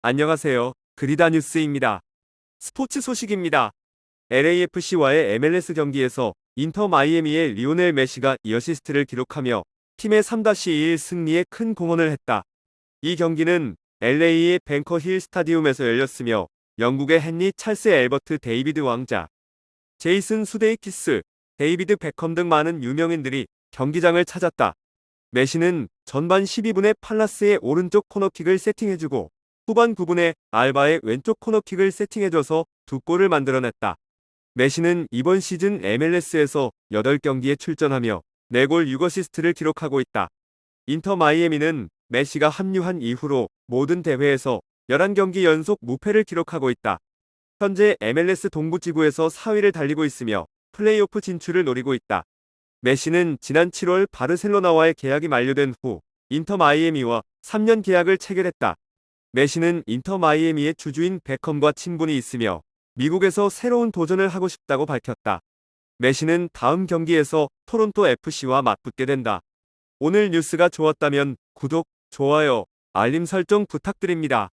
안녕하세요. 그리다 뉴스입니다. 스포츠 소식입니다. LAFC와의 MLS 경기에서 인터 마이애미의 리오넬 메시가 2어시스트를 기록하며 팀의 3-2일 승리에 큰 공헌을 했다. 이 경기는 LA의 뱅커 힐 스타디움에서 열렸으며 영국의 헨리 찰스 엘버트 데이비드 왕자, 제이슨 수데이키스, 데이비드 베컴 등 많은 유명인들이 경기장을 찾았다. 메시는 전반 12분에 팔라스의 오른쪽 코너킥을 세팅해주고 후반 9분에 알바의 왼쪽 코너킥을 세팅해줘서 두 골을 만들어냈다. 메시는 이번 시즌 MLS에서 8경기에 출전하며 4골 6어시스트를 기록하고 있다. 인터 마이애미는 메시가 합류한 이후로 모든 대회에서 11경기 연속 무패를 기록하고 있다. 현재 MLS 동부지구에서 4위를 달리고 있으며 플레이오프 진출을 노리고 있다. 메시는 지난 7월 바르셀로나와의 계약이 만료된 후 인터 마이애미와 3년 계약을 체결했다. 메시는 인터 마이애미의 주주인 베컴과 친분이 있으며 미국에서 새로운 도전을 하고 싶다고 밝혔다. 메시는 다음 경기에서 토론토 FC와 맞붙게 된다. 오늘 뉴스가 좋았다면 구독, 좋아요, 알림 설정 부탁드립니다.